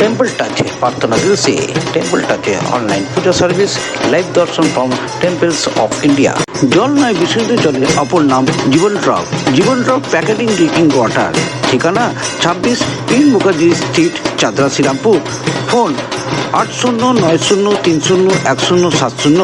temple টাচে প্রার্থনা দিবসে temple টাচে online puja service live darshan from temples of India জল নয়, বিশুদ্ধ জলের অপর নাম Jiban drop Jiban drop packeting drinking water ঠিকানা ছাব্বিশ তিন মুখার্জি স্ট্রিট, চাদরা শ্রীরামপুর। ফোন আট শূন্য নয় শূন্য তিন শূন্য এক শূন্য সাত শূন্য।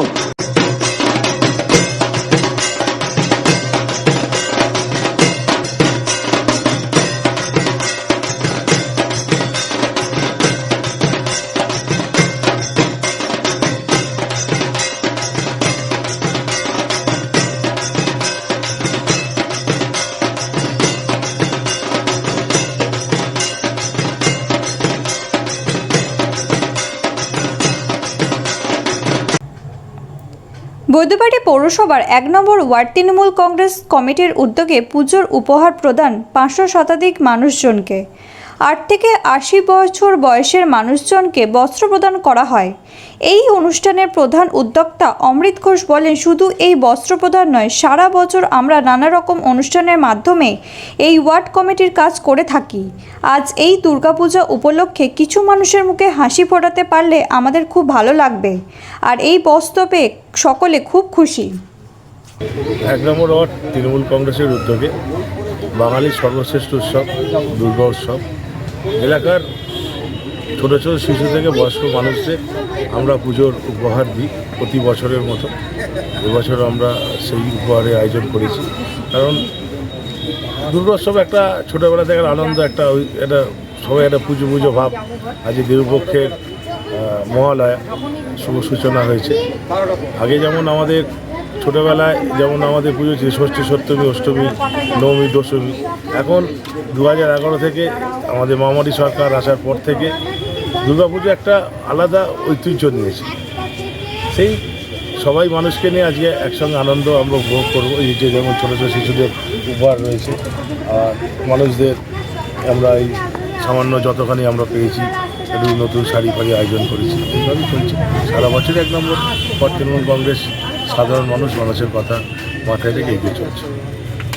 বৈদ্যবাড়ি পৌরসভার এক নম্বর ওয়ার্ড তৃণমূল কংগ্রেস কমিটির উদ্যোগে পুজোর উপহার প্রদান পাঁচশো শতাধিক মানুষজনকে। আট থেকে আশি বছর বয়সের মানুষজনকে বস্ত্র প্রদান করা হয়। এই অনুষ্ঠানের প্রধান উদ্যোক্তা অমৃত ঘোষ বলেন, শুধু এই বস্ত্র প্রদান নয়, সারা বছর আমরা নানা রকম অনুষ্ঠানের মাধ্যমে এই ওয়ার্ড কমিটির কাজ করে থাকি। আজ এই দুর্গাপূজা উপলক্ষে কিছু মানুষের মুখে হাসি ফোটাতে পারলে আমাদের খুব ভালো লাগবে। আর এই বস্ত্র পেয়ে সকলে খুব খুশি। এক নম্বর ওয়ার্ড তৃণমূল কংগ্রেসের উদ্যোগে বাঙালির সর্বশ্রেষ্ঠ উৎসব, দুর্গা উৎসব। এলাকার ছোট ছোট শিশু থেকে বয়স্ক মানুষদের আমরা পুজোর উপহার দিই প্রতি বছরের মতো। এবছর আমরা সেই উপহারের আয়োজন করেছি। কারণ দুর্গোৎসব একটা ছোটোবেলা থেকে আনন্দ, একটা ওই একটা সবাই একটা পুজো পুজো ভাব। আজ দেবপক্ষের মহালয়া, শুভ সূচনা হয়েছে। আগে যেমন আমাদের ছোটোবেলায় যেমন আমাদের পুজো ছিল, ষষ্ঠী, সপ্তমী, অষ্টমী, নবমী, দশমী। এখন দু হাজার এগারো থেকে আমাদের মহামারী সরকার আসার পর থেকে দুর্গাপুজো একটা আলাদা ঐতিহ্য নিয়েছে। সেই সবাই মানুষকে নিয়ে আজকে একসঙ্গে আনন্দ আমরা উপভোগ করব। এই যে যেমন ছোটো ছোটো শিশুদের উপহার রয়েছে, আর মানুষদের আমরা এই সামান্য যতখানি আমরা পেয়েছি, একটু নতুন শাড়ি ফাড়ি আয়োজন করেছি। এইভাবেই চলছে। সারা বছর এক নম্বর তৃণমূল কংগ্রেস সাধারণ মানুষ মানুষের কথা মাথায় রেখে এগিয়ে চলছে।